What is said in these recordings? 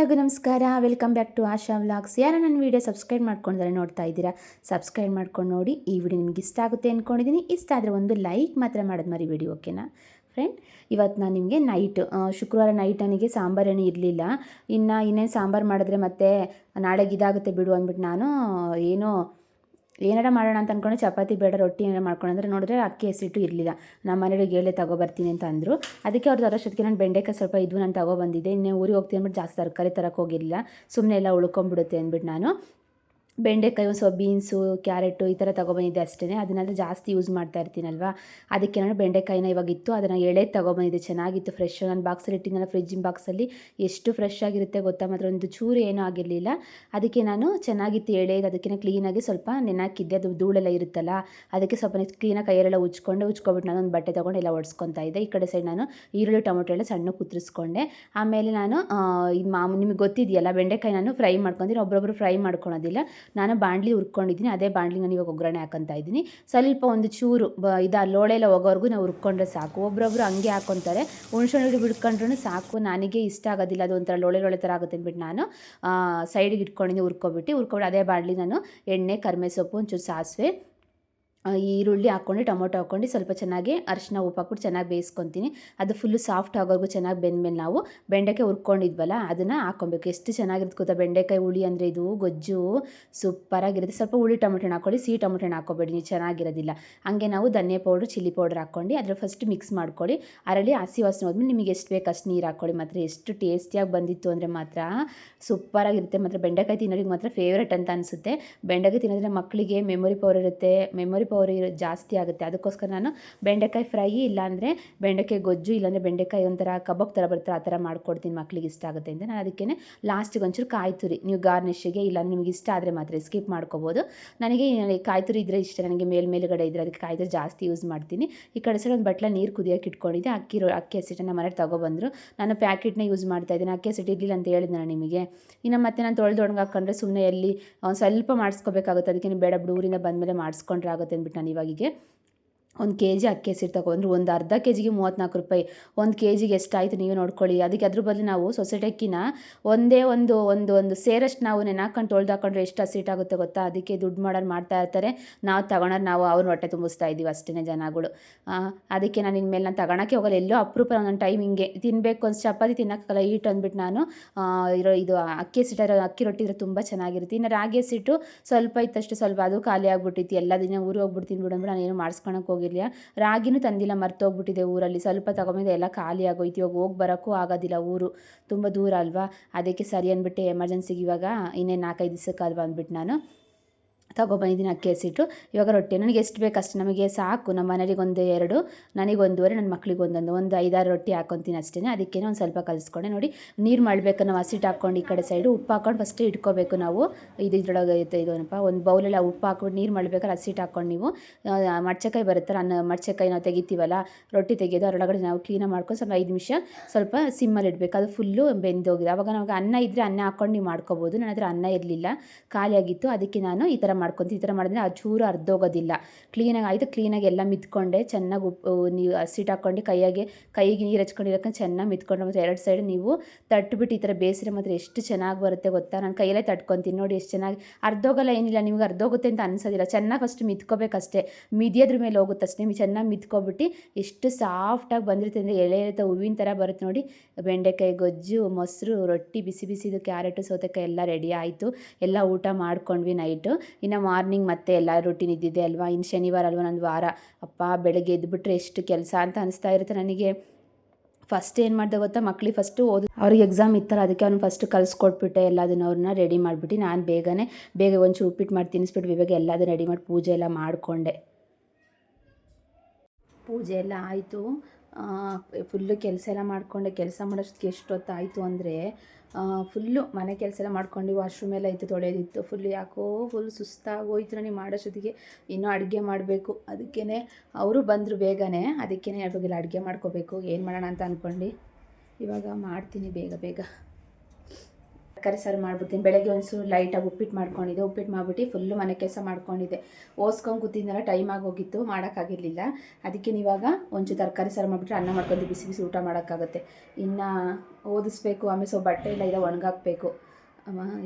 ಎಲ್ಲರಿಗೂ ನಮಸ್ಕಾರ. Welcome back to Asha vlogs ಯಾರು ನನ್ನ ವೀಡಿಯೋ ಸಬ್ಸ್ಕ್ರೈಬ್ ಮಾಡ್ಕೊಂಡಿದ್ದಾರೆ ನೋಡ್ತಾ ಇದ್ದೀರಾ? ಸಬ್ಸ್ಕ್ರೈಬ್ ಮಾಡ್ಕೊಂಡು ನೋಡಿ. ಈ ವಿಡಿಯೋ ನಿಮ್ಗೆ ಇಷ್ಟ ಆಗುತ್ತೆ ಅಂದ್ಕೊಂಡಿದ್ದೀನಿ ಇಷ್ಟ ಆದರೆ ಒಂದು ಲೈಕ್ ಮಾತ್ರ ಮಾಡೋದು ಮರಿ ವಿಡಿಯೋ ಓಕೆನಾ ಫ್ರೆಂಡ್ ಇವತ್ತು ನಾನು ನಿಮಗೆ ನೈಟ್ ಶುಕ್ರವಾರ ನೈಟ್ ನನಗೆ ಸಾಂಬಾರು ಎಣ್ಣೆ ಇರಲಿಲ್ಲ. ಇನ್ನು ಇನ್ನೇನು ಸಾಂಬಾರು ಮಾಡಿದ್ರೆ ಮತ್ತೆ ನಾಳೆಗೆ ಇದಾಗುತ್ತೆ ಬಿಡು ಅಂದ್ಬಿಟ್ಟು ನಾನು ಏನೋ ಏನಾರ ಮಾಡೋಣ ಅಂತ ಅಂದ್ಕೊಂಡು ಚಪಾತಿ ಬೇಡ, ರೊಟ್ಟಿ ಏನಾರ ಮಾಡ್ಕೊಂಡು ಅಂದರೆ ನೋಡಿದ್ರೆ ಅಕ್ಕಿ ಹಸಿಟ್ಟು ಇರಲಿಲ್ಲ. ನಮ್ಮ ಮನೆಯವ್ರಿಗೆ ಹೇಳಿ ತಗೊಬರ್ತೀನಿ ಅಂತ ಅಂದರು. ಅದಕ್ಕೆ ಅವ್ರು ತರೋಷ್ಟೊತ್ತಿಗೆ ನಾನು ಬೆಂಡೆಕಾಯಿ ಸ್ವಲ್ಪ ಇದ್ವು ನಾನು ತಗೊಬಂದಿದ್ದೆ ಇನ್ನೇ ಊರಿಗೆ ಹೋಗ್ತೀನಿ ಅಂದ್ಬಿಟ್ಟು ಜಾಸ್ತಿ ತರಕಾರಿ ತರಕ್ಕೆ ಹೋಗಿರಲಿಲ್ಲ. ಸುಮ್ಮನೆ ಎಲ್ಲ ಉಳ್ಕೊಂಬಿಡುತ್ತೆ ಅಂದ್ಬಿಟ್ಟು ನಾನು. ಬೆಂಡೆಕಾಯಿ ಒಂದು ಸ್ವಲ್ಪ ಬೀನ್ಸು ಕ್ಯಾರೆಟು ಈ ಥರ ತೊಗೊಬಂದಿದ್ದೆ ಅಷ್ಟೇ ಅದನ್ನೆಲ್ಲ ಜಾಸ್ತಿ ಯೂಸ್ ಮಾಡ್ತಾ ಇರ್ತೀನಲ್ವ? ಅದಕ್ಕೆ ನಾನು ಬೆಂಡೆಕಾಯಿನ ಇವಾಗಿತ್ತು ಅದನ್ನು ಎಳೆ ತೊಗೊಬಂದಿದ್ದೆ. ಚೆನ್ನಾಗಿತ್ತು ಫ್ರೆಶ್ ನಾನು ಬಾಕ್ಸಲ್ಲಿ ಇಟ್ಟಿದ್ದೆಲ್ಲ ಫ್ರಿಜ್ಜಿನ ಬಾಕ್ಸಲ್ಲಿ ಎಷ್ಟು ಫ್ರೆಶ್ ಆಗಿರುತ್ತೆ ಗೊತ್ತಾ? ಮಾತ್ರ ಒಂದು ಚೂರು ಏನೂ ಆಗಿರಲಿಲ್ಲ. ಅದಕ್ಕೆ ನಾನು ಚೆನ್ನಾಗಿತ್ತು ಎಳೆದು ಅದಕ್ಕೆ ಕ್ಲೀನಾಗಿ ಸ್ವಲ್ಪ ನೆನಾಕಿದ್ದೆ ಅದು ಧೂಳೆಲ್ಲ ಇರುತ್ತಲ್ಲ, ಅದಕ್ಕೆ ಸ್ವಲ್ಪ ಕ್ಲೀನಾಗಿ ಕೈಯಲ್ಲೆಲ್ಲ ಉಜ್ಕೊಂಡು ಉಚ್ಕೊಬಿಟ್ಟು ನಾನು ಒಂದು ಬಟ್ಟೆ ತೊಗೊಂಡು ಎಲ್ಲ ಒಡ್ಸ್ಕೊತಾ ಇದ್ದೆ. ಈ ಕಡೆ ಸೈಡ್ ನಾನು ಈರುಳ್ಳಿ, ಟೊಮೊಟೊ ಎಲ್ಲ ಸಣ್ಣ ಕುತ್ರಿಸ್ಕೊಂಡೆ ಆಮೇಲೆ ನಾನು ಇದು ಮಾಮೂಲಿ ನಿಮಗೆ ಗೊತ್ತಿದೆಯಲ್ಲ, ಬೆಂಡೆಕಾಯಿ ನಾನು ಫ್ರೈ ಮಾಡ್ಕೊಂತೀನಿ ಒಬ್ಬೊಬ್ಬರು ಫ್ರೈ ಮಾಡ್ಕೊಳೋದಿಲ್ಲ. ನಾನು ಬಾಣಲಿ ಹುರ್ಕೊಂಡಿದ್ದೀನಿ, ಅದೇ ಬಾಣಲಿ ನಾನು ಇವಾಗ ಒಗ್ಗರಣೆ ಹಾಕೊತಾ ಇದ್ದೀನಿ. ಸ್ವಲ್ಪ ಒಂದು ಚೂರು ಬ, ಇದು ಲೋಳೆ ಎಲ್ಲ ಹೋಗೋವರೆಗೂ ನಾವು ಹುರ್ಕೊಂಡ್ರೆ ಸಾಕು. ಒಬ್ಬರೊಬ್ರು ಹಂಗೆ ಹಾಕೊತಾರೆ. ಹುಣಸೆಹಣ್ಣು ಬಿಡ್ಕೊಂಡ್ರೂ ಸಾಕು. ನನಗೆ ಇಷ್ಟ ಆಗೋದಿಲ್ಲ, ಅದು ಒಂಥರ ಲೋಳೆ ಲೋಳೆ ಥರ ಆಗುತ್ತೆ ಅಂದ್ಬಿಟ್ಟು ನಾನು ಸೈಡಿಗೆ ಇಟ್ಕೊಂಡಿದ್ದೀನಿ ಹುರ್ಕೊಬಿಟ್ಟು ಹುರ್ಕೊಂಡು ಅದೇ ಬಾಣಲಿ ನಾನು ಎಣ್ಣೆ, ಕರಿಮೆ ಸೊಪ್ಪು, ಒಂಚೂರು ಸಾಸಿವೆ ಈರುಳ್ಳಿ ಹಾಕ್ಕೊಂಡು, ಟೊಮೊಟೊ ಹಾಕ್ಕೊಂಡು ಸ್ವಲ್ಪ ಚೆನ್ನಾಗಿ ಅರಿಶಿನ, ಉಪ್ಪು ಹಾಕ್ಬಿಟ್ಟು ಚೆನ್ನಾಗಿ ಬೇಯಿಸ್ಕೊತೀನಿ. ಅದು ಫುಲ್ಲು ಸಾಫ್ಟ್ ಆಗೋವರೆಗೂ ಚೆನ್ನಾಗಿ ಬೆಂದಮೇಲೆ ನಾವು ಬೆಂಡೆಕಾಯಿ ಹುರ್ಕೊಂಡಿದ್ವಲ್ಲ, ಅದನ್ನು ಹಾಕ್ಕೊಬೇಕು. ಎಷ್ಟು ಚೆನ್ನಾಗಿರುತ್ತೆ ಗೊತ್ತಾ? ಬೆಂಡೆಕಾಯಿ ಹುಳಿ ಅಂದರೆ ಇದು, ಗೊಜ್ಜು, ಸೂಪರಾಗಿರುತ್ತೆ. ಸ್ವಲ್ಪ ಹುಳಿ ಟೊಮೊಟೊ ಹಾಕ್ಕೊಳ್ಳಿ, ಸಿಹಿ ಟೊಮೊಟೊ ಹಾಕ್ಕೊಬೇಡಿ, ನೀವು ಚೆನ್ನಾಗಿರೋದಿಲ್ಲ. ಹಾಗೆ ನಾವು ಧನ್ಯ ಪೌಡ್ರ್, ಚಿಲ್ಲಿ ಪೌಡ್ರ್ ಹಾಕ್ಕೊಂಡು ಅದರ ಫಸ್ಟ್ ಮಿಕ್ಸ್ ಮಾಡ್ಕೊಳ್ಳಿ. ಅದರಲ್ಲಿ ಹಸಿ ವಾಸನೆ ಹೋದ್ಮೇಲೆ ನಿಮಗೆ ಎಷ್ಟು ಬೇಕು ಅಷ್ಟು ನೀರು ಹಾಕ್ಕೊಳ್ಳಿ ಮಾತ್ರ. ಎಷ್ಟು ಟೇಸ್ಟಿಯಾಗಿ ಬಂದಿತ್ತು ಅಂದರೆ ಮಾತ್ರ ಸೂಪರಾಗಿರುತ್ತೆ. ಮಾತ್ರ ಬೆಂಡೆಕಾಯಿ ತಿನ್ನೋರಿಗೆ ಮಾತ್ರ ಫೇವ್ರೇಟ್ ಅಂತ ಅನಿಸುತ್ತೆ. ಬೆಂಡೆಕಾಯಿ ತಿನ್ನೋದ್ರೆ ಮಕ್ಕಳಿಗೆ ಮೆಮೊರಿ ಪವರ್ ಇರುತ್ತೆ. ಮೆಮೊರಿ ಪವರ್ ಜಾಸ್ತಿ ಆಗುತ್ತೆ. ಅದಕ್ಕೋಸ್ಕರ ನಾನು ಬೆಂಡೆಕಾಯಿ ಫ್ರೈ ಇಲ್ಲಾಂದರೆ ಬೆಂಡೆಕಾಯಿ ಗೊಜ್ಜು, ಇಲ್ಲಾಂದರೆ ಬೆಂಡೆಕಾಯಿ ಒಂಥರ ಕಬಾಬ್ ಥರ ಬರುತ್ತೆ, ಆ ಥರ ಮಾಡ್ಕೊಡ್ತೀನಿ ಮಕ್ಳಿಗೆ ಇಷ್ಟ ಆಗುತ್ತೆ ಅಂತ. ನಾನು ಅದಕ್ಕೆ ಲಾಸ್ಟಿಗೆ ಒಂಚೂರು ಕಾಯಿ ತುರಿ. ನೀವು ಗಾರ್ನಿಷಿಗೆ ಇಲ್ಲ ನಿಮ್ಗೆ ಇಷ್ಟ ಆದರೆ ಮಾತ್ರ ಸ್ಕಿಪ್ ಮಾಡ್ಕೋಬೋದು. ನನಗೆ ಕಾಯಿ ತುರಿ ಇದ್ದರೆ ಇಷ್ಟ. ನನಗೆ ಮೇಲ್ ಮೇಲುಗಡೆ ಇದ್ರೆ ಅದಕ್ಕೆ ಕಾಯಿ ತುರಿ ಜಾಸ್ತಿ ಯೂಸ್ ಮಾಡ್ತೀನಿ. ಈ ಕಡೆ ಸೈಡ್ ಒಂದು ಬಟ್ಲ ನೀರು ಕುದಿಯೋಕೆ ಇಟ್ಕೊಂಡಿದ್ದೆ. ಅಕ್ಕಿ ಅಕ್ಕಿ ಹಸಿಟ್ಟನ್ನು ಮನೇಲಿ ತೊಗೊಬಂದರು. ನಾನು ಪ್ಯಾಕೆಟ್ನ ಯೂಸ್ ಮಾಡ್ತಾ ಇದ್ದೀನಿ. ಅಕ್ಕಿ ಹಸಿಟ್ಟು ಇರಲಿಲ್ಲ ಅಂತ ಹೇಳಿದ್ದೆ ನಾನು ನಿಮಗೆ. ಇನ್ನು ಮತ್ತೆ ನಾನು ತೊಳೆದು ಒಣಗಿ ಹಾಕ್ಕೊಂಡ್ರೆ ಸುಮ್ಮನೆ ಎಲ್ಲಿ ಸ್ವಲ್ಪ ಮಾಡಿಸ್ಕೋಬೇಕಾಗುತ್ತೆ. ಅದಕ್ಕೆ ಬೇಡ ಬಿಡು ಬಂದಮೇಲೆ ಮಾಡಿಸ್ಕೊಂಡ್ರೆ ಆಗುತ್ತೆ ಅಂದ್ಬಿಟ್ಟು ನಾನು ಇವಾಗಿಗೆ ಒಂದು ಕೆ ಜಿ ಅಕ್ಕಿ ಹಸಿರು ತೊಗೊಂಡ್ರು ಒಂದು ಅರ್ಧ ಕೆ ಜಿಗೆ ಮೂವತ್ತ್ನಾಲ್ಕು ರೂಪಾಯಿ. ಒಂದು ಕೆ ಜಿಗೆ ಎಷ್ಟಾಯಿತು ನೀವು ನೋಡ್ಕೊಳ್ಳಿ. ಅದಕ್ಕೆ ಅದ್ರ ಬದಲು ನಾವು ಸೊಸೈಟಿ ಅಕ್ಕಿನ ಒಂದೇ ಒಂದು ಒಂದು ಒಂದು ಸೇರಷ್ಟು ನಾವು ನೆನಾಕೊಂಡು ತೊಳೆದು ಹಾಕೊಂಡ್ರೆ ಎಷ್ಟು ಹಸಿಟ್ಟಾಗುತ್ತೆ ಗೊತ್ತಾ? ಅದಕ್ಕೆ ದುಡ್ಡು ಮಾಡೋರು ಮಾಡ್ತಾ ಇರ್ತಾರೆ. ನಾವು ತಗೊಳೋರು ನಾವು ಅವ್ರ ಹೊಟ್ಟೆ ತುಂಬಿಸ್ತಾ ಇದ್ದೀವಿ ಅಷ್ಟೇ ಜನಗಳು. ಅದಕ್ಕೆ ನಾನು ಇನ್ಮೇಲೆ ನಾನು ತಗೊಳಕ್ಕೆ ಹೋಗಲ್ಲ. ಎಲ್ಲೋ ಅಪರೂಪ ನನ್ನ ಟೈಮ್ ಹಿಂಗೆ. ತಿನ್ನಬೇಕು ಒಂದು ಚಪಾತಿ ತಿನ್ನೋಕ್ಕಲ್ಲ ಈಟ್ ಅಂದ್ಬಿಟ್ಟು ನಾನು ಇರೋ ಇದು ಅಕ್ಕಿ ಹಸಿಟ್ಟಿರೋ ಅಕ್ಕಿ ರೊಟ್ಟಿ ಇದ್ರೆ ತುಂಬ ಚೆನ್ನಾಗಿರುತ್ತೆ. ಇನ್ನು ರಾಗಿ ಸಿಟ್ಟು ಸ್ವಲ್ಪ ಇತ್ತಷ್ಟು ಸ್ವಲ್ಪ ಅದು ಖಾಲಿ ಆಗ್ಬಿಟ್ಟಿತ್ತು. ಎಲ್ಲ ದಿನ ಊರಿಗೆ ಹೋಗ್ಬಿಡ್ತೀನಿ ಬಿಡೋಣ ನಾನು ಏನು ಮಾಡಿಸ್ಕೊಳಕ್ಕೆ ಹೋಗಿರಲಿಲ್ಲ ರಾಗಿನೂ ತಂದಿಲ್ಲ, ಮರ್ತೋಗ್ಬಿಟ್ಟಿದೆ ಊರಲ್ಲಿ. ಸ್ವಲ್ಪ ತಗೊಂಬಂದು ಎಲ್ಲ ಖಾಲಿ ಆಗೋಯ್ತು ಇವಾಗ ಹೋಗಿ ಬರೋಕ್ಕೂ ಆಗೋದಿಲ್ಲ ಊರು. ತುಂಬ ದೂರ ಅಲ್ವಾ? ಅದಕ್ಕೆ ಸರಿ ಅಂದ್ಬಿಟ್ಟು ಎಮರ್ಜೆನ್ಸಿಗೆ ಇವಾಗ ಇನ್ನೇನು ನಾಲ್ಕೈದು ದಿವಸಕ್ಕಲ್ವಾ ಅಂದ್ಬಿಟ್ಟು ನಾನು. ತೊಗೊಬಂದಿದ್ದೀನಿ ಅಕ್ಕಿ ಹಸಿಟ್ಟು. ಇವಾಗ ರೊಟ್ಟಿ. ನನಗೆ ಎಷ್ಟು ಬೇಕು ಅಷ್ಟು. ನಮಗೆ ಸಾಕು. ನಮ್ಮ ಒಂದು ಎರಡು ನನಗೆ ಒಂದೂವರೆ ನನ್ನ ಮಕ್ಳಿಗೆ ಒಂದೊಂದು ಒಂದು ಐದಾರು ರೊಟ್ಟಿ ಹಾಕೊತೀನಿ ಅಷ್ಟೇ ಅದಕ್ಕೆ ಒಂದು ಸ್ವಲ್ಪ ಕಲಿಸ್ಕೊಂಡೆ. ನೋಡಿ, ನೀರು ಮಾಡಬೇಕು. ನಾವು ಹಸಿಟ್ಟು ಹಾಕ್ಕೊಂಡು ಈ ಕಡೆ ಸೈಡು ಉಪ್ಪು ಹಾಕೊಂಡು ಫಸ್ಟೇ ಇಟ್ಕೋಬೇಕು ನಾವು. ಇದು ಇದ್ರೊಳಗೆ ಇದು ಏನಪ್ಪ? ಒಂದು ಬೌಲೆಲ್ಲ ಉಪ್ಪು ಹಾಕ್ಬಿಟ್ಟು ನೀರು ಮಾಡಬೇಕಾದ್ರೆ ಹಸಿಟ್ಟು ಹಾಕ್ಕೊಂಡು ನೀವು. ಮಡ್ಚೆಕಾಯಿ ಬರುತ್ತಲ್ಲ, ಅನ್ನ ಮಡ್ಚಕಾಯಿ ನಾವು ತೆಗಿತೀವಲ್ಲ, ರೊಟ್ಟಿ ತೆಗೆಯೋದು ಅದರೊಳಗಡೆ ನಾವು ಕ್ಲೀನಾಗಿ ಮಾಡ್ಕೊಂಡು ಸ್ವಲ್ಪ ಐದು ನಿಮಿಷ ಸ್ವಲ್ಪ ಸಿಮ್ಮಲ್ಲಿ ಇಡಬೇಕು. ಅದು ಫುಲ್ಲು ಬೆಂದೋಗಿದೆ ಆವಾಗ ನಮಗೆ ಅನ್ನ ಇದ್ದರೆ ಅನ್ನ ಹಾಕ್ಕೊಂಡು ನೀವು ಮಾಡ್ಕೋಬೋದು. ನನ್ನ ಹತ್ರ ಅನ್ನ ಇರಲಿಲ್ಲ. ಖಾಲಿಯಾಗಿತ್ತು. ಅದಕ್ಕೆ ನಾನು ಈ ಥರ ಮಾಡ್ಕೊತೀನಿ ಈ ಥರ ಮಾಡಿದ್ರೆ ಆ ಚೂರು ಅರ್ಧೋಗೋದಿಲ್ಲ ಕ್ಲೀನಾಗಿ ಆಯಿತು ಕ್ಲೀನಾಗಿ ಎಲ್ಲ ಮಿತ್ಕೊಂಡೆ, ಚೆನ್ನಾಗಿ ಉಪ್ಪು ನೀವು ಹಸಿಟ್ಟು ಹಾಕ್ಕೊಂಡು ಕೈಯಾಗೆ, ಕೈಗೆ ನೀರು ಹಚ್ಕೊಂಡಿರೋಕೆ ಚೆನ್ನಾಗಿ ಮಿತ್ಕೊಂಡು ಮತ್ತು ಎರಡು ಸೈಡ್ ನೀವು ತಟ್ಬಿಟ್ಟು ಈ ಥರ ಬೇಯಿಸಿದ್ರೆ ಮಾತ್ರ ಎಷ್ಟು ಚೆನ್ನಾಗಿ ಬರುತ್ತೆ ಗೊತ್ತಾ? ನಾನು ಕೈಯಲ್ಲೇ ತಟ್ಕೊತೀನಿ ನೋಡಿ ಎಷ್ಟು ಚೆನ್ನಾಗಿ ಅರ್ಧೋಗಲ್ಲ ಏನಿಲ್ಲ, ನಿಮ್ಗೆ ಅರ್ಧೋಗುತ್ತೆ ಅಂತ ಅನ್ಸೋದಿಲ್ಲ. ಚೆನ್ನಾಗಿ ಫಸ್ಟ್ ಮಿತ್ಕೋಬೇಕಷ್ಟೇ ಮಿದಿಯೋದ್ರ ಮೇಲೆ ಹೋಗುತ್ತೆ ಅಷ್ಟೇ. ಚೆನ್ನಾಗಿ ಮಿತ್ಕೊಬಿಟ್ಟು ಎಷ್ಟು ಸಾಫ್ಟಾಗಿ ಬಂದಿರುತ್ತೆ ಅಂದರೆ ಎಳೆ ಎಳೆ ಹೂವಿನ ಥರ ಬರುತ್ತೆ ನೋಡಿ. ಬೆಂಡೆಕಾಯಿ, ಗೊಜ್ಜು, ಮೊಸರು, ರೊಟ್ಟಿ, ಬಿಸಿ ಬಿಸಿದು ಕ್ಯಾರೆಟು, ಸೌತೆಕಾಯಿ ಎಲ್ಲ ರೆಡಿ ಆಯಿತು. ಎಲ್ಲ ಊಟ ಮಾಡ್ಕೊಂಡ್ವಿ ನೈಟು ಇನ್ನು ಮಾರ್ನಿಂಗ್ ಮತ್ತೆ ಎಲ್ಲ ರೂಟೀನ್ ಇದ್ದಿದೆ ಅಲ್ವಾ? ಇನ್ನು ಶನಿವಾರ ಅಲ್ವಾ ನಂದು ವಾರ? ಅಪ್ಪ ಬೆಳಗ್ಗೆ ಎದ್ದುಬಿಟ್ರೆ ಎಷ್ಟು ಕೆಲಸ ಅಂತ ಅನಿಸ್ತಾ ಇರುತ್ತೆ ನನಗೆ. ಫಸ್ಟ್ ಏನು ಮಾಡಿದೆ ಗೊತ್ತಾ? ಮಕ್ಳಿಗೆ ಫಸ್ಟು ಓದು ಅವ್ರಿಗೆ ಎಕ್ಸಾಮ್ ಇತ್ತಲ್ಲ, ಅದಕ್ಕೆ ಅವ್ನು ಫಸ್ಟ್ ಕಲಿಸ್ಕೊಟ್ಬಿಟ್ಟೆ, ಎಲ್ಲದನ್ನು ಅವ್ರನ್ನ ರೆಡಿ ಮಾಡಿಬಿಟ್ಟು ನಾನು ಬೇಗನೆ ಬೇಗ ಒಂಚೂರು ಉಪ್ಪಿಟ್ಟು ಮಾಡಿ ತಿನ್ನಿಸ್ಬಿಟ್ಟು ಬೇಗ ಎಲ್ಲದೂ ರೆಡಿ ಮಾಡಿ ಪೂಜೆ ಎಲ್ಲ ಮಾಡಿಕೊಂಡೆ. ಪೂಜೆ ಎಲ್ಲ ಆಯಿತು. ಫುಲ್ಲು ಕೆಲಸ ಎಲ್ಲ ಮಾಡಿಕೊಂಡೆ. ಕೆಲಸ ಮಾಡೋಷ್ಟಕ್ಕೆ ಎಷ್ಟೊತ್ತಾಯಿತು ಅಂದರೆ ಫುಲ್ಲು ಮನೆ ಕೆಲಸ ಎಲ್ಲ ಮಾಡ್ಕೊಂಡು ವಾಶ್ರೂಮ್ ಎಲ್ಲ ಇತ್ತು ತೊಳೆಯೋದಿತ್ತು ಫುಲ್ ಯಾಕೋ ಫುಲ್ ಸುಸ್ತಾಗೋಯ್ತು ನನಗೆ ಮಾಡೋಷ್ಟೊತ್ತಿಗೆ ಇನ್ನೂ ಅಡುಗೆ ಮಾಡಬೇಕು. ಅದಕ್ಕೇ ಅವರು ಬಂದರು ಬೇಗನೆ. ಅದಕ್ಕೇ ಇವಾಗೆಲ್ಲ ಅಡುಗೆ ಮಾಡ್ಕೋಬೇಕು, ಏನು ಮಾಡೋಣ ಅಂತ ಅಂದ್ಕೊಂಡು ಇವಾಗ ಮಾಡ್ತೀನಿ ಬೇಗ ಬೇಗ. ತರಕಾರಿ ಸಾರು ಮಾಡ್ಬಿಡ್ತೀನಿ. ಬೆಳಗ್ಗೆ ಒಂಚೂರು ಲೈಟಾಗಿ ಉಪ್ಪಿಟ್ಟು ಮಾಡ್ಕೊಂಡಿದ್ದೆ. ಉಪ್ಪಿಟ್ಟು ಮಾಡ್ಬಿಟ್ಟು ಫುಲ್ಲು ಮನೆ ಕೆಲಸ ಮಾಡ್ಕೊಂಡಿದ್ದೆ. ಓಸ್ಕೊಂಡು ಕೂತಿದ್ದೆಲ್ಲ ಟೈಮ್ ಆಗೋಗಿತ್ತು ಮಾಡೋಕ್ಕಾಗಿರಲಿಲ್ಲ. ಅದಕ್ಕೆ ನೀವಾಗ ಒಂಚೂರು ತರಕಾರಿ ಸಾರು ಮಾಡಿಬಿಟ್ರೆ ಅನ್ನ ಮಾಡ್ಕೊಂಡು ಬಿಸಿ ಬಿಸಿ ಊಟ ಮಾಡೋಕ್ಕಾಗುತ್ತೆ. ಇನ್ನು ಓದಿಸ್ಬೇಕು, ಆಮೇಲೆ ಸೊ ಬಟ್ಟೆ ಇಲ್ಲ ಇದೆ, ಒಣಗಾಕಬೇಕು.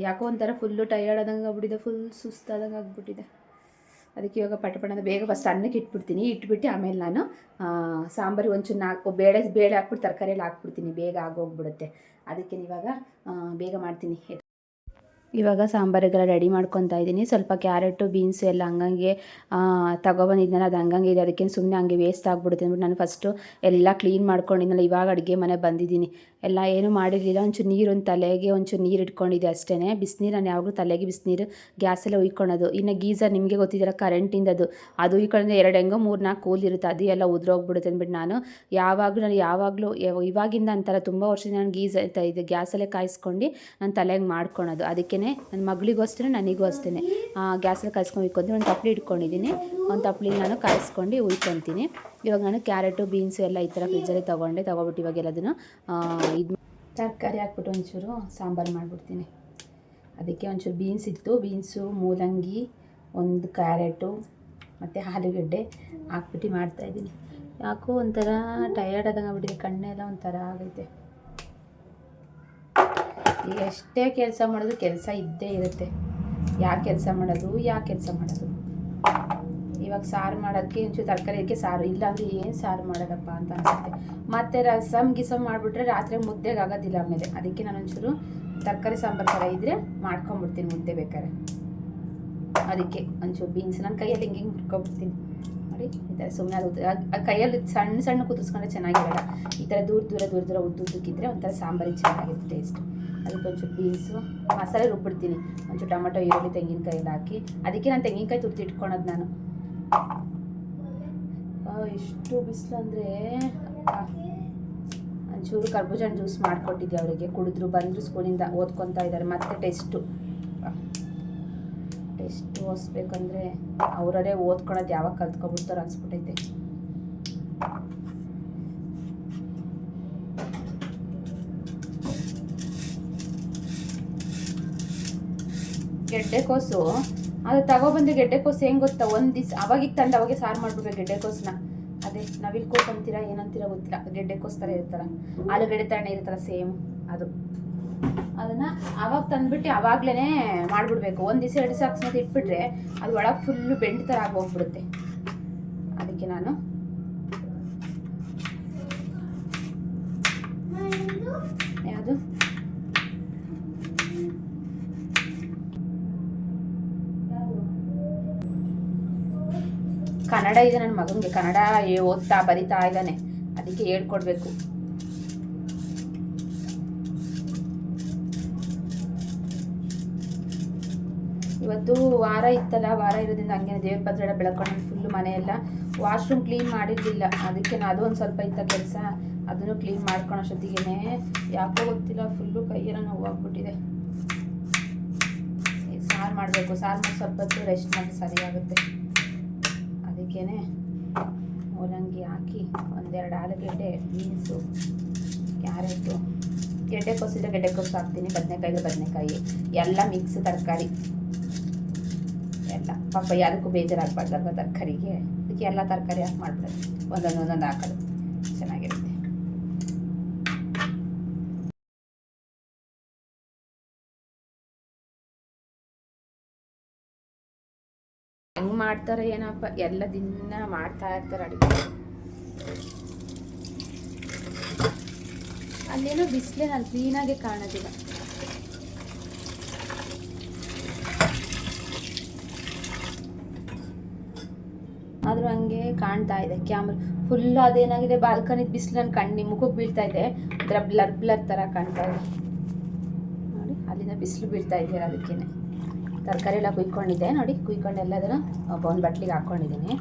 ಯಾಕೋ ಒಂಥರ ಫುಲ್ಲು ಟೈರ್ಡ್ ಆದಂಗೆ ಆಗ್ಬಿಟ್ಟಿದೆ ಫುಲ್ ಸುಸ್ತಾದಂಗೆ ಆಗ್ಬಿಟ್ಟಿದೆ. ಅದಕ್ಕೆ ಇವಾಗ ಪಟಪಣದ ಪಟ ಬೇಗ ಫಸ್ಟ್ ಅನ್ನಕ್ಕೆ ಇಟ್ಬಿಡ್ತೀನಿ. ಇಟ್ಬಿಟ್ಟು ಆಮೇಲೆ ನಾನು ಸಾಂಬಾರು ಒಂಚೂರು ನಾಲ್ಕು ಬೇಳೆ ಬೇಳೆ ಹಾಕ್ಬಿಟ್ಟು ತರಕಾರಿಯಲ್ಲಿ ಹಾಕ್ಬಿಡ್ತೀನಿ. ಬೇಗ ಆಗೋಗ್ಬಿಡುತ್ತೆ. ಅದಕ್ಕೆ ಇವಾಗ ಬೇಗ ಮಾಡ್ತೀನಿ. ಇವಾಗ ಸಾಂಬಾರಿಗೆಲ್ಲ ರೆಡಿ ಮಾಡ್ಕೊತಾ ಇದ್ದೀನಿ. ಸ್ವಲ್ಪ ಕ್ಯಾರೆಟು ಬೀನ್ಸು ಎಲ್ಲ ಹಂಗಂಗೆ ತಗೊಬಂದಿದ್ನಲ್ಲ, ಅದು ಹಂಗಂಗೆ ಇದೆ. ಅದಕ್ಕೆ ಸುಮ್ಮನೆ ಹಂಗೆ ವೇಸ್ಟ್ ಆಗ್ಬಿಡುತ್ತೆ ಅಂದ್ಬಿಟ್ಟು ನಾನು ಫಸ್ಟು ಎಲ್ಲ ಕ್ಲೀನ್ ಮಾಡ್ಕೊಂಡಿದ್ನಲ್ಲ, ಇವಾಗ ಅಡುಗೆ ಮನೆ ಬಂದಿದ್ದೀನಿ. ಎಲ್ಲ ಏನು ಮಾಡಿರಲಿಲ್ಲ. ಒಂಚೂರು ನೀರು ಒಂದು ತಲೆಗೆ ಒಂಚೂರು ನೀರು ಇಟ್ಕೊಂಡಿದ್ದೆ ಅಷ್ಟೇ ಬಿಸಿನೀರು ನಾನು ಯಾವಾಗಲೂ ತಲೆಗೆ ಬಿಸಿನೀರು, ಗ್ಯಾಸೆಲ್ಲ ಉಯ್ಕೊಳೋದು ಇನ್ನು ಗೀಸರ್ ನಿಮಗೆ ಗೊತ್ತಿದ್ದೀರ ಕರೆಂಟಿಂದ ಅದು ಉಯ್ಕೊಂಡ್ರೆ ಎರಡು ಹೆಂಗೋ ಮೂರು ನಾಲ್ಕು ಕೂಲ್ ಇರುತ್ತೆ. ಅದು ಎಲ್ಲ ಉದ್ರೋಗ್ಬಿಡುತ್ತೆ ಅಂದ್ಬಿಟ್ಟು ನಾನು ಯಾವಾಗಲೂ ನಾನು ಯಾವಾಗಲೂ ಯಾವ- ಇವಾಗಿಂದ ಅಂತಾರೆ ತುಂಬ ವರ್ಷದಿಂದ ನಾನು ಗೀಸ್ ಇದು ಗ್ಯಾಸಲ್ಲೇ ಕಾಯಿಸ್ಕೊಂಡು ನಾನು ತಲೆಗೆ ಮಾಡ್ಕೊಳೋದು. ಅದಕ್ಕೇ ನನ್ನ ಮಗಳಿಗೂ ಅಷ್ಟೇ ನನಗೂ ಅಷ್ಟೇ ಗ್ಯಾಸಲ್ಲಿ ಕಾಯಿಸ್ಕೊಂಡು ಉಯ್ಕೊಂತೀನಿ. ಒಂದು ತಪ್ಪಲಿ ಇಟ್ಕೊಂಡಿದ್ದೀನಿ. ಒಂದು ತಪ್ಪಲಿ ನಾನು ಕಾಯಿಸ್ಕೊಂಡು ಉಯ್ಕೊತೀನಿ. ಇವಾಗ ನಾನು ಕ್ಯಾರೆಟು, ಬೀನ್ಸು ಎಲ್ಲ ಈ ಥರ ಫ್ರಿಜ್ಜಲ್ಲಿ ತೊಗೊಂಡೆ. ತೊಗೊಬಿಟ್ಟು ಇವಾಗೆಲ್ಲದನ್ನು ತರಕಾರಿ ಹಾಕ್ಬಿಟ್ಟು ಒಂಚೂರು ಸಾಂಬಾರು ಮಾಡಿಬಿಡ್ತೀನಿ. ಅದಕ್ಕೆ ಒಂಚೂರು ಬೀನ್ಸ್ ಇತ್ತು. ಬೀನ್ಸು ಮೂಲಂಗಿ, ಒಂದು ಕ್ಯಾರೆಟು ಮತ್ತು ಆಲೂಗಡ್ಡೆ ಹಾಕ್ಬಿಟ್ಟು ಮಾಡ್ತಾಯಿದ್ದೀನಿ ಯಾಕೋ ಒಂಥರ ಟಯರ್ಡ್ ಆದಂಗೆ ಆಗ್ಬಿಟ್ಟಿದೆ. ಕಣ್ಣೆಲ್ಲ ಒಂಥರ ಆಗೈತೆ. ಈಗ ಎಷ್ಟೇ ಕೆಲಸ ಮಾಡೋದು ಕೆಲಸ ಇದ್ದೇ ಇರುತ್ತೆ. ಯಾಕೆ ಕೆಲಸ ಮಾಡೋದು ಯಾಕೆ ಕೆಲಸ ಮಾಡೋದು? ಇವಾಗ ಸಾರು ಮಾಡೋದಕ್ಕೆ ಒಂಚೂರು ತರಕಾರಿ ಅದಕ್ಕೆ ಸಾರು, ಇಲ್ಲಾಂದರೆ ಏನು ಸಾರು ಮಾಡೋದಪ್ಪ ಅಂತ ಅನಿಸುತ್ತೆ. ಮತ್ತೆ ರಸಮ್ ಗಿಸಮ್ ಮಾಡಿಬಿಟ್ರೆ ರಾತ್ರಿ ಮುದ್ದೆಗೆ ಆಗೋದಿಲ್ಲ ಆಮೇಲೆ. ಅದಕ್ಕೆ ನಾನು ಒಂಚೂರು ತರಕಾರಿ ಸಾಂಬಾರು ಥರ ಇದ್ದರೆ ಮಾಡ್ಕೊಂಬಿಡ್ತೀನಿ ಮುದ್ದೆ ಬೇಕಾದ್ರೆ. ಅದಕ್ಕೆ ಒಂಚೂರು ಬೀನ್ಸ್ ನಾನು ಕೈಯಲ್ಲಿ ಹಿಂಗೆ ಹಿಂಗೆ ಹುರ್ಕೊಬಿಡ್ತೀನಿ ನೋಡಿ, ಈ ಥರ ಸುಮ್ಮನೆ ಅದು ಆ ಕೈಯಲ್ಲಿ ಸಣ್ಣ ಸಣ್ಣ ಕುದಿಸ್ಕೊಂಡ್ರೆ ಚೆನ್ನಾಗಿರಲ್ಲ. ಈ ಥರ ದೂರ ದೂರ ದೂರ ದೂರ ಉದ್ದು ಉದ್ದಕ್ಕಿದ್ರೆ ಒಂಥರ ಸಾಂಬಾರಿಗೆ ಚೆನ್ನಾಗಿರುತ್ತೆ ಟೇಸ್ಟ್ ಅದಕ್ಕೆ ಒಂಚೂರು ಬೀನ್ಸು ಮಸಾಲೆ ರುಬ್ಬಿಡ್ತೀನಿ. ಒಂಚೂರು ಟೊಮೆಟೊ, ಈರುಳ್ಳಿ, ತೆಂಗಿನಕಾಯಿ ಎಲ್ಲ ಹಾಕಿ. ಅದಕ್ಕೆ ನಾನು ತೆಂಗಿನಕಾಯಿ ತುರ್ದು ಇಟ್ಕೊಳೋದು ನಾನು. ಎಷ್ಟು ಬಿಸಿಲು ಅಂದರೆ ಒಂಚೂರು ಕರ್ಬೂಜ ಜ್ಯೂಸ್ ಮಾಡಿಕೊಟ್ಟಿದ್ದೆ ಅವರಿಗೆ. ಕುಡಿದ್ರು, ಬಂದರು ಸ್ಕೂಲಿಂದ ಓದ್ಕೊತಾ ಇದ್ದಾರೆ. ಮತ್ತೆ ಟೆಸ್ಟು ಟೆಸ್ಟ್ ಓದಿಸ್ಬೇಕಂದ್ರೆ ಅವರೇ ಓದ್ಕೊಳೋದು ಯಾವಾಗ ಕಲ್ತ್ಕೊಬಿಡ್ತಾರೋ ಅನ್ಸ್ಬಿಟ್ಟೈತೆ. ಗೆಡ್ಡೆಕೋಸು ಅದು ತಗೊಬಂದು ಗೆಡ್ಡೆಕೋಸು ಹೆಂಗೆ ಗೊತ್ತಾ? ಒಂದು ದಿವ್ಸ, ಅವಾಗಿಗೆ ತಂದು ಅವಾಗೆ ಸಾರು ಮಾಡ್ಬಿಡ್ಬೇಕು ಗೆಡ್ಡೆಕೋಸನ್ನ ಅದೇ, ನವಿಲ್ ಕೋಸ್ ಅಂತೀರಾ, ಏನಂತೀರಾ ಗೊತ್ತಿಲ್ಲ. ಗೆಡ್ಡೆಕೋಸು ಥರ ಇರ್ತಾರ. ಆಲೂಗಡ್ಡೆ ಥರನೇ ಇರ್ತಾರ, ಸೇಮ್ ಅದು. ಅದನ್ನ ಅವಾಗ ತಂದ್ಬಿಟ್ಟು ಅವಾಗ್ಲೇನೆ ಮಾಡಿಬಿಡ್ಬೇಕು. ಒಂದು ದಿವಸ, ಎರಡು ಸಾಕ್ಸ್ ಅಕಸ್ಮಾತ್ ಇಟ್ಬಿಟ್ರೆ ಅದು ಒಳಗೆ ಫುಲ್ಲು ಬೆಂಡ್ ಥರ ಆಗಿ ಹೋಗ್ಬಿಡುತ್ತೆ. ಅದಕ್ಕೆ ನಾನು ಕನ್ನಡ ಇದೆ ನನ್ನ ಮಗನಿಗೆ. ಕನ್ನಡ ಓದ್ತಾ ಬರಿತಾ ಇದ್ದಾನೆ. ಅದಕ್ಕೆ ಹೇಳ್ಕೊಡ್ಬೇಕು. ಇವತ್ತು ವಾರ ಇತ್ತಲ್ಲ, ವಾರ ಇರೋದ್ರಿಂದ ಹಂಗೆ ದೇವ್ರ ಪತ್ರ ಬೆಳಕೊಂಡು ಫುಲ್ಲು ಮನೆಯೆಲ್ಲ. ವಾಶ್ರೂಮ್ ಕ್ಲೀನ್ ಮಾಡಿರಲಿಲ್ಲ. ಅದಕ್ಕೆ ನಾನು ಅದೊಂದು ಸ್ವಲ್ಪ ಇತ್ತ ಕೆಲಸ. ಅದನ್ನು ಕ್ಲೀನ್ ಮಾಡ್ಕೊಳೋಷ್ಟೊತ್ತಿಗೆ ಯಾಕೋ ಗೊತ್ತಿಲ್ಲ ಫುಲ್ಲು ಕೈಯೆಲ್ಲ ನೋವಾಗ್ಬಿಟ್ಟಿದೆ. ಸಾರು ಮಾಡಬೇಕು. ಸಾರು ಮಾಡಿ ಸ್ವಲ್ಪ ರೆಸ್ಟ್ ಮಾಡಿ ಸರಿಯಾಗುತ್ತೆ. ಅದಕ್ಕೇ ಮೂಲಂಗಿ ಹಾಕಿ ಒಂದೆರಡು ಆಲೂಗೆಡ್ಡೆ ಬೀನ್ಸು, ಕ್ಯಾರೆಟು ಗೆಡ್ಡೆಕೋಸಿದ್ರೆ ಗೆಡ್ಡೆಕೋಸು ಹಾಕ್ತೀನಿ, ಬದನೆಕಾಯಿ ಬದನೆಕಾಯಿ. ಎಲ್ಲ ಮಿಕ್ಸ್ ತರಕಾರಿ. ಎಲ್ಲ. ಪಾಪ ಯಾವುದಕ್ಕೂ ಬೇಜಾರಾಗಬಾರ್ದಲ್ವ ತರಕಾರಿಗೆ. ಅದಕ್ಕೆ ಎಲ್ಲ ತರಕಾರಿ ಹಾಕಿ ಮಾಡ್ಬಿಡೋದು. ಒಂದೊಂದು ಒಂದೊಂದು ಹಾಕೋದು ಚೆನ್ನಾಗಿರುತ್ತೆ ಹೆಂಗೆ ಮಾಡ್ತಾರೆ ಏನಪ್ಪ? ಎಲ್ಲ ದಿನ ಮಾಡ್ತಾ ಇರ್ತಾರೆ ಅಡುಗೆ. ಅಲ್ಲೇನೋ ಬಿಸಿಲೇ ನಾನು ಕ್ಲೀನಾಗೆ ಕಾಣೋದಿಲ್ಲ. ಆದರೂ ಹಂಗೆ ಕಾಣ್ತಾ ಇದೆ ಕ್ಯಾಮ್ರ. ಫುಲ್ ಅದೇನಾಗಿದೆ? ಬಾಲ್ಕನಿದ ಬಿಸಿಲು ನನ್ನ ಕಣ್ಣಿ ಮುಖಕ್ಕೆ ಬೀಳ್ತಾ ಇದೆ. ಅದರ ಬ್ಲರ್ ಬ್ಲರ್ ಥರ ಕಾಣ್ತಾ ಇದೆ. ನೋಡಿ, ಅಲ್ಲಿಂದ ಬಿಸಿಲು ಬೀಳ್ತಾ ಇದೆಯಲ್ಲ ಅದಕ್ಕೇನೆ. ತರಕಾರಿ ಎಲ್ಲ ಕುಯ್ಕೊಂಡಿದ್ದೆ. ನೋಡಿ, ಕುಯ್ಕೊಂಡು ಎಲ್ಲದನ್ನು ಒಂದು ಬಟ್ಲಿಗೆ ಹಾಕ್ಕೊಂಡಿದ್ದೀನಿ.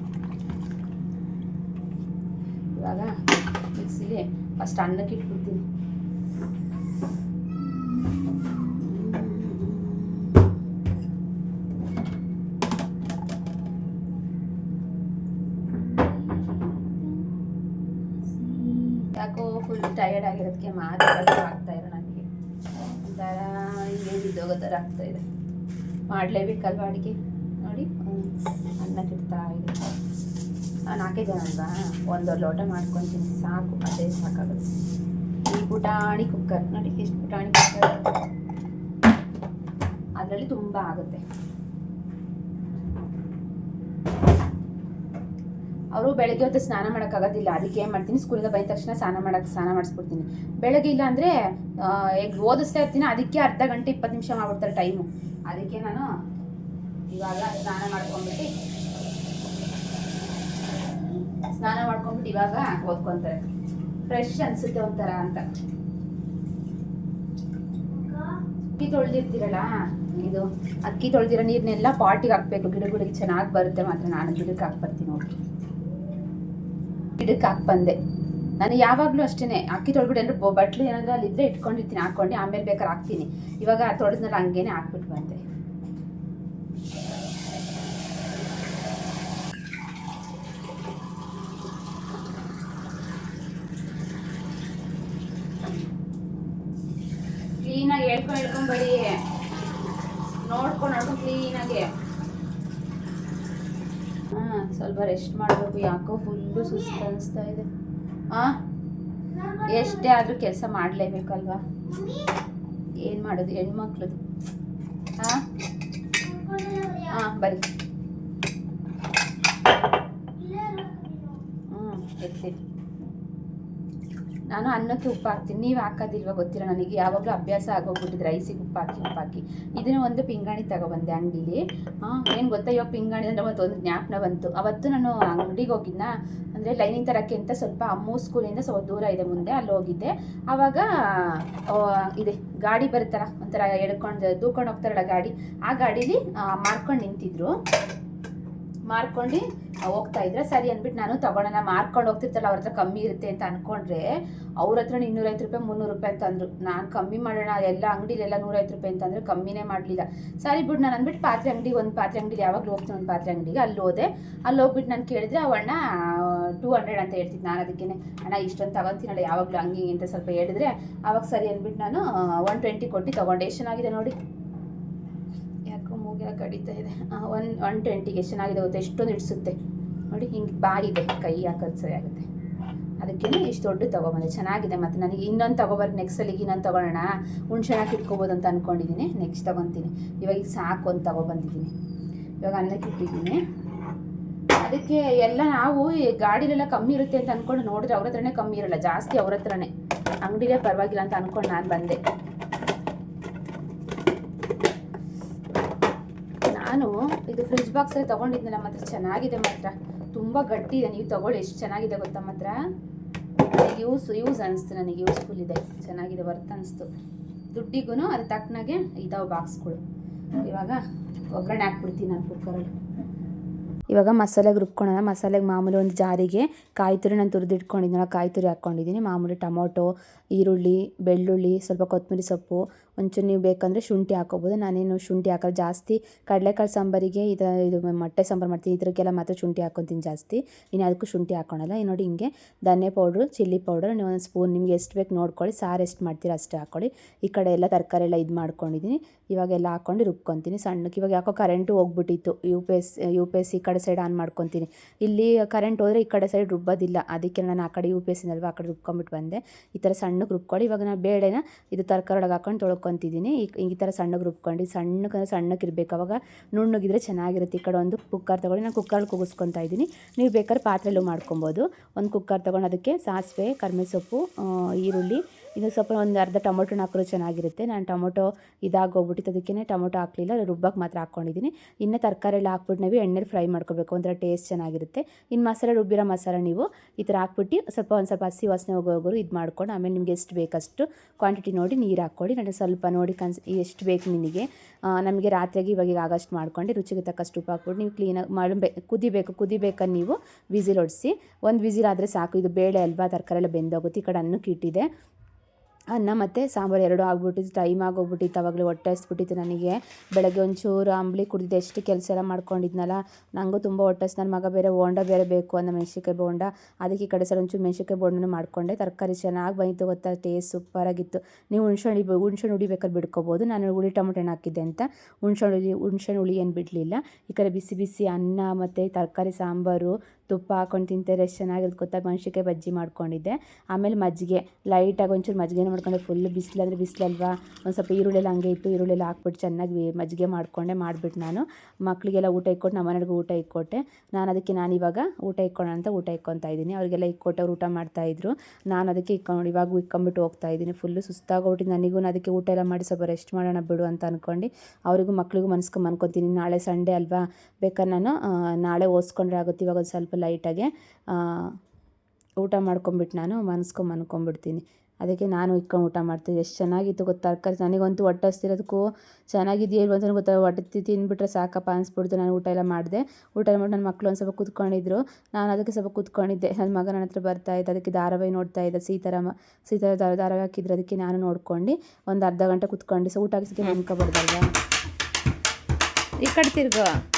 ಇವಾಗ ಮಿಕ್ಸಿಲಿ ಫಸ್ಟ್ ಅನ್ನಕ್ಕೆ ಇಟ್ಬಿಡ್ತೀನಿ. ಯಾಕೋ ಫುಲ್ ಟಯರ್ಡ್ ಆಗಿರೋದಕ್ಕೆ ಮಾತ್ರ ಆಗ್ತಾ ಇಲ್ಲ ನನಗೆ. ಒಂಥರ ಹಿಂಗೆ ಬಿದ್ದೋಗೋ ಥರ ಆಗ್ತಾಯಿದೆ ಮಾಡಲೇಬೇಕಲ್ವ ಅಡುಗೆ? ನೋಡಿ. ಅನ್ನ ಅನ್ನಕ್ಕೆ ಇದೆ ನಾನು ನಾಲ್ಕೇ ಒಂದೊಂದು ಲೋಟ ಮಾಡ್ಕೊತೀನಿ, ಸಾಕು, ಅದೇ ಸಾಕಾಗುತ್ತೆ. ಈ ಪುಟಾಣಿ ಕುಕ್ಕರ್ ನೋಡಿ, ಎಷ್ಟು ಪುಟಾಣಿ ಕುಕ್ಕರ್ ಅದರಲ್ಲಿ ತುಂಬ ಆಗುತ್ತೆ. ಅವರು ಬೆಳಗ್ಗೆ ಹೊತ್ತು ಸ್ನಾನ ಮಾಡೋಕ್ಕಾಗೋದಿಲ್ಲ ಅದಕ್ಕೆ ಏನು ಮಾಡ್ತೀನಿ? ಸ್ಕೂಲಿಂದ ಬಂದ ತಕ್ಷಣ ಸ್ನಾನ ಮಾಡೋಕ್ಕೆ ಸ್ನಾನ ಮಾಡಿಸ್ಬಿಡ್ತೀನಿ. ಬೆಳಗ್ಗೆ ಇಲ್ಲ ಅಂದರೆ ಈಗ ಓದಿಸ್ತಾ ಇರ್ತೀನಿ. ಅದಕ್ಕೆ ಅರ್ಧ ಗಂಟೆ ಇಪ್ಪತ್ತು ನಿಮಿಷ ಮಾಡ್ಬಿಡ್ತಾರೆ ಟೈಮು ಅದಕ್ಕೆ ನಾನು ಇವಾಗ ಸ್ನಾನ ಮಾಡ್ಕೊಂಡ್ಬಿಟ್ಟು ಸ್ನಾನ ಮಾಡ್ಕೊಂಡ್ಬಿಟ್ಟು ಇವಾಗ ಓದ್ಕೊಂತಾರೆ. ಫ್ರೆಶ್ ಅನ್ಸುತ್ತೆ ಒಂಥರ ಅಂತ. ಅಕ್ಕಿ ತೊಳೆದಿರ್ತೀರಲ್ಲ, ಇದು ಅಕ್ಕಿ ತೊಳೆದಿರೋ ನೀರನ್ನೆಲ್ಲ ಪಾಟಿಗೆ ಹಾಕ್ಬೇಕು. ಗಿಡಗಳಿಗೆ ಚೆನ್ನಾಗಿ ಬರುತ್ತೆ ಮಾತ್ರ. ನಾನು ಗಿಡಕ್ಕೆ ಹಾಕ್ಬರ್ತೀನಿ ನೋಡಿ ಗಿಡಕ್ಕೆ ಹಾಕಿ ಬಂದೆ. ನಾನು ಯಾವಾಗಲೂ ಅಷ್ಟೇ ಅಕ್ಕಿ ತೊಳ್ಬಿಟ್ಟು ಅಂದರೆ ಬಟ್ಲು ಅಲ್ಲಿ ಅಲ್ಲಿದ್ದರೆ ಇಟ್ಕೊಂಡಿರ್ತೀನಿ, ಹಾಕ್ಕೊಂಡು, ಆಮೇಲೆ ಬೇಕಾದ್ರೆ ಹಾಕ್ತೀನಿ. ಇವಾಗ ತೊಳೆದ್ಮೇಲೆ ಹಂಗೇನೆ ಹಾಕ್ಬಿಟ್ಟು ಬಂದೆ ಕ್ಲೀನಾಗಿ ಹೇಳ್ಕೊಂಡು ಹೇಳ್ಕೊಂಡು ಬರೀ ನೋಡ್ಕೊಂಡು ನೋಡ್ಕೊಂಡು ಕ್ಲೀನಾಗಿ ಹಾಂ, ಸ್ವಲ್ಪ ರೆಸ್ಟ್ ಮಾಡಬೇಕು. ಯಾಕೋ ಫುಲ್ಲು ಸುಸ್ತು ಅನಿಸ್ತಾ ಇದೆ. ಹಾಂ ಎಷ್ಟೇ ಆದರೂ ಕೆಲಸ ಮಾಡಲೇಬೇಕಲ್ವಾ? ಏನು ಮಾಡೋದು? ಹೆಣ್ಮಕ್ಳದು. ಹಾಂ ಹಾಂ ಬರಿ ನಾನು ಅನ್ನಕ್ಕೆ ಉಪ್ಪು ಹಾಕ್ತೀನಿ ನೀವು ಹಾಕೋದಿಲ್ವ ಗೊತ್ತಿರೋ ನನಗೆ. ಯಾವಾಗಲೂ ಅಭ್ಯಾಸ ಆಗೋಗ್ಬಿಟ್ಟಿದ್ರೆ ರೈಸಿಗೆ ಉಪ್ಪು ಹಾಕಿ ಉಪ್ಪು ಹಾಕಿ ಇದನ್ನು ಒಂದು ಪಿಂಗಾಣಿ ತಗೊಬಂದೆ ಅಂಗಡೀಲಿ. ಏನು ಗೊತ್ತಾ? ಇವಾಗ ಪಿಂಗಾಣಿ ಅಂದರೆ ಮತ್ತು ಒಂದು ಜ್ಞಾಪನ ಬಂತು. ಅವತ್ತು ನಾನು ಅಂಗಡಿಗೆ ಹೋಗಿದ್ನ? ಅಂದರೆ ಲೈನಿಂಗ್ ತರಕ್ಕೆ ಅಂತ ಸ್ವಲ್ಪ ಅಮ್ಮ ಸ್ಕೂಲಿಂದ ಸ್ವಲ್ಪ ದೂರ ಇದೆ ಮುಂದೆ, ಅಲ್ಲಿ ಹೋಗಿದ್ದೆ. ಆವಾಗ ಇದೆ, ಗಾಡಿ ಬರುತ್ತಲ್ಲ, ಒಂಥರ ಎಡ್ಕೊಂಡು ದೂಕೊಂಡು ಹೋಗ್ತಾರಲ್ಲ ಗಾಡಿ. ಆ ಗಾಡೀಲಿ ಮಾರ್ಕೊಂಡು ನಿಂತಿದ್ರು. ಮಾರ್ಕೊಂಡು ಹೋಗ್ತಾ ಇದ್ರೆ ಸರಿ ಅಂದ್ಬಿಟ್ಟು ನಾನು ತಗೊಳ್ಳೋಣ ಮಾರ್ಕೊಂಡು ಹೋಗ್ತಿರ್ತಲ್ಲ ಅವ್ರ ಹತ್ರ ಕಮ್ಮಿ ಇರುತ್ತೆ ಅಂತ ಅನ್ಕೊಂಡ್ರೆ ಅವ್ರ ಹತ್ರ ಇನ್ನೂರೈವತ್ತು ರೂಪಾಯಿ, ಮುನ್ನೂರು ರೂಪಾಯಿ ಅಂತಂದ್ರು ನಾನು ಕಮ್ಮಿ ಮಾಡೋಣ, ಎಲ್ಲ ಅಂಗಡಿಲೆಲ್ಲ ನೂರೈವತ್ತು ರೂಪಾಯಿ ಅಂತಂದ್ರೆ ಕಮ್ಮಿನೇ ಮಾಡಲಿಲ್ಲ. ಸರಿ ಬಿಡು, ನಾನು ಅಂದ್ಬಿಟ್ಟು ಪಾತ್ರೆ ಅಂಗಡಿ ಒಂದು ಪಾತ್ರೆ ಅಂಗಡಿ ಯಾವಾಗಲೂ ಹೋಗ್ತೀನಿ, ಒಂದು ಪಾತ್ರೆ ಅಂಗಡಿಗೆ, ಅಲ್ಲಿ ಹೋದೆ. ಅಲ್ಲಿ ಹೋಗ್ಬಿಟ್ಟು ನಾನು ಕೇಳಿದ್ರೆ ಅವಣ್ಣ, ಟೂ ಹಂಡ್ರೆಡ್ ಅಂತ ಹೇಳ್ತಿದ್ದೆ ನಾನು ಅದಕ್ಕೆ ಅಣ್ಣ, ಇಷ್ಟೊಂದು ತಗೊತೀನಲ್ಲ, ಯಾವಾಗಲೂ ಹಂಗೆ ಅಂತ ಸ್ವಲ್ಪ ಹೇಳಿದ್ರೆ. ಅವಾಗ ಸರಿ ಅಂದ್ಬಿಟ್ಟು ನಾನು ಒನ್ ಟ್ವೆಂಟಿ ಕೊಟ್ಟು ತಗೊಂಡೆ. ಎಷ್ಟು ಚೆನ್ನಾಗಿದೆ ನೋಡಿ. ಕಡಿತಾ ಇದೆ. ಒನ್ ಒನ್ ಟ್ವೆಂಟಿಗೆ ಚೆನ್ನಾಗಿದೆ ಗೊತ್ತೆ? ಎಷ್ಟೊಂದು ಇಡಿಸುತ್ತೆ ನೋಡಿ, ಹಿಂಗೆ ಬಾಗಿದೆ. ಕೈ ಹಾಕೋದು ಸರಿ ಆಗುತ್ತೆ? ಅದಕ್ಕೆ ಇಷ್ಟು ದೊಡ್ಡ ತೊಗೊಬಂದೆ. ಚೆನ್ನಾಗಿದೆ ಮತ್ತು ನನಗೆ ಇನ್ನೊಂದು ತೊಗೊಬಾರ್ದು ನೆಕ್ಸ್ಟ್ ಸಲಿಗೆ ಇನ್ನೊಂದು ತೊಗೊಳ್ಳೋಣ. ಹುಣ್ಸೆ ಹಾಕಿ ಇಟ್ಕೋಬೋದು ಅಂತ ಅಂದ್ಕೊಂಡಿದ್ದೀನಿ ನೆಕ್ಸ್ಟ್ ತೊಗೊತೀನಿ. ಇವಾಗ ಈಗ ಸಾಕು ಅಂತ ತೊಗೊಬಂದಿದ್ದೀನಿ. ಇವಾಗ ಅನ್ನಕ್ಕೆ ಇಟ್ಟಿದ್ದೀನಿ ಅದಕ್ಕೆ ಎಲ್ಲ ನಾವು ಗಾಡಿಲೆಲ್ಲ ಕಮ್ಮಿ ಇರುತ್ತೆ ಅಂತ ಅಂದ್ಕೊಂಡು ನೋಡಿದ್ರೆ ಅವ್ರ ಹತ್ರನೇ ಕಮ್ಮಿ ಇರಲ್ಲ. ಜಾಸ್ತಿ ಅವ್ರ ಹತ್ರನೇ. ಅಂಗಡಿಲೇ ಪರವಾಗಿಲ್ಲ ಅಂತ ಅಂದ್ಕೊಂಡು ನಾನು ಬಂದೆ ನಾನು ಇದು ಫ್ರಿಜ್ ಬಾಕ್ಸಲ್ಲಿ ತೊಗೊಂಡಿದ್ನಲ್ಲ ಮಾತ್ರ ಚೆನ್ನಾಗಿದೆ ಮಾತ್ರ ತುಂಬ ಗಟ್ಟಿ ಇದೆ. ನೀವು ತೊಗೊಳ್ಳಿ. ಎಷ್ಟು ಚೆನ್ನಾಗಿದೆ ಗೊತ್ತಾ ಮಾತ್ರ ಯೂಸ್ ಯೂಸ್ ಅನಿಸ್ತು. ನನಗೆ ಯೂಸ್ಫುಲ್ ಇದೆ. ಚೆನ್ನಾಗಿದೆ ವರ್ತ್ ಅನಿಸ್ತು. ದುಡ್ಡಿಗೂ ಅದು ತಕ್ಕನಾಗೆ ಇದಾವೆ ಬಾಕ್ಸ್ಗಳು ಇವಾಗ ಒಗ್ಗರಣೆ ಹಾಕ್ಬಿಡ್ತೀನಿ ನಾನು ಕುಕ್ಕರಲ್ಲಿ ಇವಾಗ ಮಸಾಲೆಗೆ ರುಬ್ಕೊಳ್ಳೋಣ ಮಸಾಲೆಗೆ ಮಾಮೂಲಿ ಒಂದು ಜಾರಿಗೆ ಕಾಯಿ ತುರಿ ನಾನು ತುರಿದಿಟ್ಕೊಂಡಿದ್ದೀನಲ್ಲ ಕಾಯಿ ತುರಿ ಹಾಕ್ಕೊಂಡಿದ್ದೀನಿ. ಮಾಮೂಲಿ ಟೊಮೊಟೊ, ಈರುಳ್ಳಿ, ಬೆಳ್ಳುಳ್ಳಿ, ಸ್ವಲ್ಪ ಕೊತ್ತಂಬರಿ ಸೊಪ್ಪು, ಒಂಚೂರು ನೀವು ಬೇಕಂದರೆ ಶುಂಠಿ ಹಾಕೋಬೋದು ನಾನೇನು ಶುಂಠಿ ಹಾಕೋದು ಜಾಸ್ತಿ ಕಡಲೆಕಾಳು ಸಾಂಬಾರಿಗೆ ಇದು ಇದು ಮೊಟ್ಟೆ ಸಾಂಬಾರು ಮಾಡ್ತೀನಿ. ಇದಕ್ಕೆಲ್ಲ ಮಾತ್ರ ಶುಂಠಿ ಹಾಕೊತೀನಿ ಜಾಸ್ತಿ. ಇನ್ನು ಅದಕ್ಕೂ ಶುಂಠಿ ಹಾಕ್ಕೊಳಲ್ಲ ಈ ನೋಡಿ ಹಿಂಗೆ ಧನ್ಯ ಪೌಡ್ರು ಚಿಲ್ಲಿ ಪೌಡರ್ ನೀವು ಒಂದು ಸ್ಪೂನ್ ನಿಮ್ಗೆ ಎಷ್ಟು ಬೇಕು ನೋಡ್ಕೊಳ್ಳಿ. ಸಾರು ಎಷ್ಟು ಮಾಡ್ತೀರಾ ಅಷ್ಟೇ ಹಾಕ್ಕೊಳ್ಳಿ ಈ ಕಡೆ ಎಲ್ಲ ತರಕಾರಿ ಎಲ್ಲ ಇದು ಮಾಡ್ಕೊಂಡಿದ್ದೀನಿ. ಇವಾಗೆಲ್ಲ ಹಾಕ್ಕೊಂಡು ರುಬ್ಕೊತೀನಿ. ಸಣ್ಣಕ್ಕೆ ಇವಾಗ ಯಾಕೋ current ಹೋಗ್ಬಿಟ್ಟಿತ್ತು. U P S U P S ಈ ಕಡೆ ಸೈಡ್ ಆನ್ ಮಾಡ್ಕೊತೀನಿ. ಇಲ್ಲಿ ಕರೆಂಟ್ ಹೋದರೆ ಈ ಕಡೆ ಸೈಡ್ ರುಬ್ಬೋದಿಲ್ಲ. ಅದಕ್ಕೆ ನಾನು ಆ ಕಡೆ ಯು ಪಿ ಎಸ್ ಆ ಕಡೆ ರುಬ್ಕೊಂಬಿಟ್ಟು ಬಂದೆ. ಈ ಥರ ಸಣ್ಣಗೆ ರುಬ್ಕೊಳ್ಳಿ ಇವಾಗ ನಾನು ಬೇಳೆನ ಇದು ತರಕಾರಿ ಒಳಗೆ ಹಾಕೊಂಡು ತೊಳ್ಕೊತಿದ್ದೀನಿ. ಈ ಈ ಥರ ಸಣ್ಣಗೆ ರುಬ್ಕೊಂಡು ಸಣ್ಣಕ್ಕೆ ಸಣ್ಣಕ್ಕೆ ಇರಬೇಕು. ಅವಾಗ ನುಣ್ಣಗಿದ್ರೆ ಚೆನ್ನಾಗಿರುತ್ತೆ. ಈ ಕಡೆ ಒಂದು ಕುಕ್ಕರ್ ತೊಗೊಂಡು ನಾನು ಕುಕ್ಕರ್ ಕೂಗಿಸ್ಕೊತಾ ಇದ್ದೀನಿ. ನೀವು ಬೇಕಾದ್ರೆ ಪಾತ್ರೆಲ್ಲೂ ಮಾಡ್ಕೊಬೋದು. ಒಂದು ಕುಕ್ಕರ್ ತೊಗೊಂಡು ಅದಕ್ಕೆ ಸಾಸಿವೆ ಕರ್ಮೆ ಸೊಪ್ಪು ಈರುಳ್ಳಿ ಇದು ಸ್ವಲ್ಪ ಒಂದು ಅರ್ಧ ಟೊಮೊಟೊನ ಹಾಕಿದ್ರು ಚೆನ್ನಾಗಿರುತ್ತೆ. ನಾನು ಟೊಮೊಟೊ ಇದಾಗೋಗ್ಬಿಟ್ಟಿತ್ತು ಅದಕ್ಕೆ ಟೊಮೊಟೊ ಹಾಕಲಿಲ್ಲ ರುಬ್ಬಕ್ಕೆ ಮಾತ್ರ ಹಾಕ್ಕೊಂಡಿದ್ದೀನಿ. ಇನ್ನು ತರಕಾರಿ ಎಲ್ಲ ಹಾಕ್ಬಿಟ್ಟು ನಾವು ಎಣ್ಣೆಲಿ ಫ್ರೈ ಮಾಡ್ಕೋಬೇಕು, ಒಂಥರ ಟೇಸ್ಟ್ ಚೆನ್ನಾಗಿರುತ್ತೆ. ಇನ್ನು ಮಸಾಲೆ, ರುಬ್ಬಿರೋ ಮಸಾಲೆ ನೀವು ಈ ಥರ ಹಾಕ್ಬಿಟ್ಟು ಸ್ವಲ್ಪ ಒಂದು ಸ್ವಲ್ಪ ಹಸಿ ವಾಸನೆ ಹೋಗೋರು ಇದು ಮಾಡ್ಕೊಂಡು, ಆಮೇಲೆ ನಿಮ್ಗೆ ಎಷ್ಟು ಬೇಕಷ್ಟು ಕ್ವಾಂಟಿಟಿ ನೋಡಿ ನೀರು ಹಾಕ್ಕೊಡಿ ನನಗೆ ಸ್ವಲ್ಪ ನೋಡಿ ಕನ್ಸ್, ಎಷ್ಟು ಬೇಕು ನಿನಗೆ. ನಮಗೆ ರಾತ್ರಿಗೆ ಇವಾಗ ಆಗಷ್ಟು ಮಾಡ್ಕೊಂಡು ರುಚಿಗೆ ತಕ್ಕಷ್ಟು ಉಪ್ಪು ಹಾಕ್ಬಿಟ್ಟು ನೀವು ಕ್ಲೀನಾಗಿ ಮಾಡಬೇ ಕುದಿಬೇಕು ಕುದಿಬೇಕಂದು ನೀವು ವಿಸಿಲ್ ಹೊಡಿಸಿ ಒಂದು ವಿಸಿಲ್ ಆದರೆ ಸಾಕು, ಇದು ಬೇಳೆ ಅಲ್ವಾ, ತರಕಾರಿ ಎಲ್ಲ ಬೆಂದೋಗುತ್ತೆ, ಈ ಕಡೆ ಅನ್ನಕ್ಕೆ ಇಟ್ಟಿದೆ. ಅನ್ನ ಮತ್ತು ಸಾಂಬಾರು ಎರಡು ಆಗ್ಬಿಟ್ಟಿತ್ತು ಟೈಮ್ ಆಗೋಗ್ಬಿಟ್ಟಿತ್ತು ಆವಾಗಲೇ ಹೊಟ್ಟೆ ಹಸ್ಬಿಟ್ಟಿತ್ತು ನನಗೆ. ಬೆಳಗ್ಗೆ ಒಂಚೂರು ಅಂಬಲಿ ಕುಡಿದಿದ್ದೆ ಎಷ್ಟು ಕೆಲಸ ಎಲ್ಲ ಮಾಡ್ಕೊಂಡಿದ್ನಲ್ಲ ನನಗೂ ತುಂಬ ಹೊಟ್ಟೆ ನನ್ನ ಮಗ ಬೇರೆ ಹೋಂಡ ಬೇರೆ ಬೇಕು ಅನ್ನೋ ಮೆಣಸಿಕಾಯಿ ಬೋಂಡ. ಅದಕ್ಕೆ ಈ ಕಡೆ ಸರ್ ಒಂಚೂರು ಮೆಣಸಿಕಾಯಿ ಬೋಂಡನೂ ಮಾಡಿಕೊಂಡೆ. ತರಕಾರಿ ಚೆನ್ನಾಗಿ ಬಂದಿತ್ತು ಗೊತ್ತಾ ಟೇಸ್ಟ್ ಸೂಪರಾಗಿತ್ತು ನೀವು ಹುಣ್ಸೆ ಹುಳಿ ಹುಣ್ಸೆ ಹುಳಿ ಬಿಡ್ಕೋಬೋದು ನಾನು ಹುಳಿ ಟೊಮೊಟೊ ಹಣ್ಣು ಹಾಕಿದ್ದೆ ಅಂತ. ಹುಣ್ಸೆ ಹುಳಿ ಹುಣ್ಸೆ ಹುಳಿ ಏನು ಬಿಡಲಿಲ್ಲ. ಈ ಕಡೆ ಬಿಸಿ ಬಿಸಿ ಅನ್ನ ಮತ್ತು ತರಕಾರಿ, ಸಾಂಬಾರು ತುಪ್ಪ ಹಾಕೊಂಡು ತಿಂತಾರೆ ಎಷ್ಟು ಚೆನ್ನಾಗಿರುತ್ತೆ ಗೊತ್ತಾ ಮೆಣ್ಸಿನ್ಕಾಯಿ ಬಜ್ಜಿ ಮಾಡ್ಕೊಂಡಿದ್ದೆ. ಆಮೇಲೆ ಮಜ್ಜಿಗೆ ಲೈಟಾಗಿ ಒಂಚೂರು ಮಜ್ಜಿಗೆನ ಮಾಡ್ಕೊಂಡೆ. ಫುಲ್ ಬಿಸಿಲಂದ್ರೆ ಬಿಸಿಲಲ್ವಾ? ಒಂದು ಸ್ವಲ್ಪ ಈರುಳ್ಳಿ ಎಲ್ಲ ಹಂಗೆ ಇತ್ತು ಈರುಳ್ಳಿ ಎಲ್ಲ ಹಾಕ್ಬಿಟ್ಟು ಚೆನ್ನಾಗಿ ಮಜ್ಜಿಗೆ ಮಾಡಿಕೊಂಡೆ ಮಾಡಿಬಿಟ್ಟು ನಾನು. ಮಕ್ಕಳಿಗೆಲ್ಲ ಊಟ ಇಕ್ಕೊಟ್ಟು ನಮ್ಮ ಮನೆಗೂ ಊಟ ಇಕ್ಕೊಟ್ಟೆ. ನಾನು ಅದಕ್ಕೆ ನಾನು ಇವಾಗ ಊಟ ಇಕ್ಕೋಣ ಅಂತ ಊಟ ಇಕ್ಕೊತಾ ಇದ್ದೀನಿ. ಅವರಿಗೆಲ್ಲ ಇಕ್ಕೊಟ್ಟು ಅವ್ರು ಊಟ ಮಾಡ್ತಾಯಿದ್ರು ನಾನು ಅದಕ್ಕೆ ಇಕ್ಕೊಂಡು ಇವಾಗ ಇಕ್ಕೊಂಬಿಟ್ಟು ಹೋಗ್ತಾ ಇದ್ದೀನಿ. ಫುಲ್ಲು ಸುಸ್ತಾಗೋಗ್ಬಿಟ್ಟು ನನಗೂ ಅದಕ್ಕೆ ಊಟ ಎಲ್ಲ ಮಾಡಿ ಸ್ವಲ್ಪ ರೆಸ್ಟ್ ಮಾಡೋಣ ಬಿಡು ಅಂತ ಅಂದ್ಕೊಂಡು ಅವರಿಗೂ ಮಕ್ಕಳಿಗೂ ಮನ್ಸ್ಕೊಂಡು ಅನ್ಕೊತೀನಿ ನಾಳೆ ಸಂಡೇ ಅಲ್ವಾ? ಬೇಕಾದ್ರೆ ನಾನು ನಾಳೆ ಓದಿಸ್ಕೊಂಡ್ರೆ ಆಗುತ್ತೆ. ಇವಾಗ ಸ್ವಲ್ಪ ಲೈಟಾಗೆ ಊಟ ಮಾಡ್ಕೊಂಬಿಟ್ಟು ನಾನು ಮನ್ಸ್ಕೊಂಡು ಮನ್ಕೊಂಬಿಡ್ತೀನಿ. ಅದಕ್ಕೆ ನಾನು ಇಟ್ಕೊಂಡು ಊಟ ಮಾಡ್ತೀನಿ. ಎಷ್ಟು ಚೆನ್ನಾಗಿತ್ತು ಗೊತ್ತಾ ತರಕಾರಿ ನನಗಂತೂ ಹೊಟ್ಟೆ ಹಸ್ತಿರೋದಕ್ಕೂ ಚೆನ್ನಾಗಿದೆಯೋ ಇಲ್ವೋ ಅಂತ ಹೊಟ್ಟೆ ತಿಂದುಬಿಟ್ರೆ ಸಾಕಪ್ಪ ಅನಿಸ್ಬಿಡ್ತು. ನಾನು ಊಟ ಎಲ್ಲ ಮಾಡಿದೆ. ಊಟ ಮಾಡಿ ನನ್ನ ಮಕ್ಕಳು ಒಂದು ಸ್ವಲ್ಪ ಕೂತ್ಕೊಂಡಿದ್ರು. ನಾನು ಅದಕ್ಕೆ ಸ್ವಲ್ಪ ಕೂತ್ಕೊಂಡಿದ್ದೆ. ನನ್ನ ಮಗ ನನ್ನ ಹತ್ರ ಬರ್ತಾ ಇದ್ದ. ಅದಕ್ಕೆ ಧಾರಾವಾಹಿ ನೋಡ್ತಾ ಇದ್ದ. ಸೀತಾರಾಮ ಸೀತಾರ ಧಾರ- ಧಾರಾವಾಹಿ ಹಾಕಿದ್ರು. ಅದಕ್ಕೆ ನಾನು ನೋಡ್ಕೊಂಡು ಒಂದು ಅರ್ಧ ಗಂಟೆ ಕೂತ್ಕೊಂಡು ಸೊ ಊಟ ಹಾಕಿಸೋಕ್ಕೆ ನೆನ್ಕೊಬಾರ್ದಲ್ವಾ ಈ ಕಡೆ ತಿರ್ಗೋ.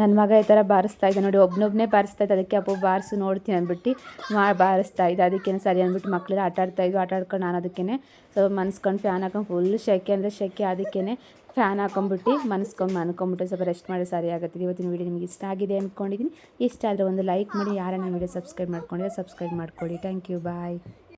ನನ್ನ ಮಗ ಈ ಥರ ಬಾರಿಸ್ತಾ ಇದ್ದ ನೋಡಿ ಒಬ್ಬನೊಬ್ಬನೇ ಬಾರಿಸ್ತಾ ಇದ್ದ, ಅದಕ್ಕೆ ಅಪ್ಪ ಬಾರಿಸು ನೋಡ್ತೀನಿ ಅಂದ್ಬಿಟ್ಟು ಮಾ ಬಾರಿಸ್ತಾ ಇದ್ದ. ಅದಕ್ಕೇನೆ ಸರಿ ಅಂದ್ಬಿಟ್ಟು ಮಕ್ಕಳೆಲ್ಲ ಆಟ ಆಡ್ತಾ ಇದ್ದು ಆಟ ಆಡ್ಕೊಂಡು ನಾನು ಅದಕ್ಕೇ ಸೊ ಮನ್ಸ್ಕೊಂಡು ಫ್ಯಾನ್ ಹಾಕೊಂಡು ಫುಲ್ ಶೆಕೆ ಅಂದರೆ ಶೆಕೆ ಅದಕ್ಕೇ ಫ್ಯಾನ್ ಹಾಕೊಂಬಿಟ್ಟು ಮನ್ಸ್ಕೊಂಡು ಮನ್ಕೊಂಬಿಟ್ಟು ಸ್ವಲ್ಪ ರೆಸ್ಟ್ ಮಾಡಿ ಸರಿ ಆಗುತ್ತೆ ಇವತ್ತಿನ ವೀಡಿಯೋ ನಿಮಗೆ ಇಷ್ಟ ಆಗಿದೆ ಅಂದ್ಕೊಂಡಿದ್ದೀನಿ ಇಷ್ಟ ಆದರೆ ಒಂದು ಲೈಕ್ ಮಾಡಿ, ಯಾರನ್ನ ವೀಡಿಯೋ ಸಬ್ಸ್ಕ್ರೈಬ್ ಮಾಡ್ಕೊಂಡಿದ್ರೆ ಸಬ್ಸ್ಕ್ರೈಬ್ ಮಾಡ್ಕೊಳ್ಳಿ ಥ್ಯಾಂಕ್ ಯು ಬಾಯ್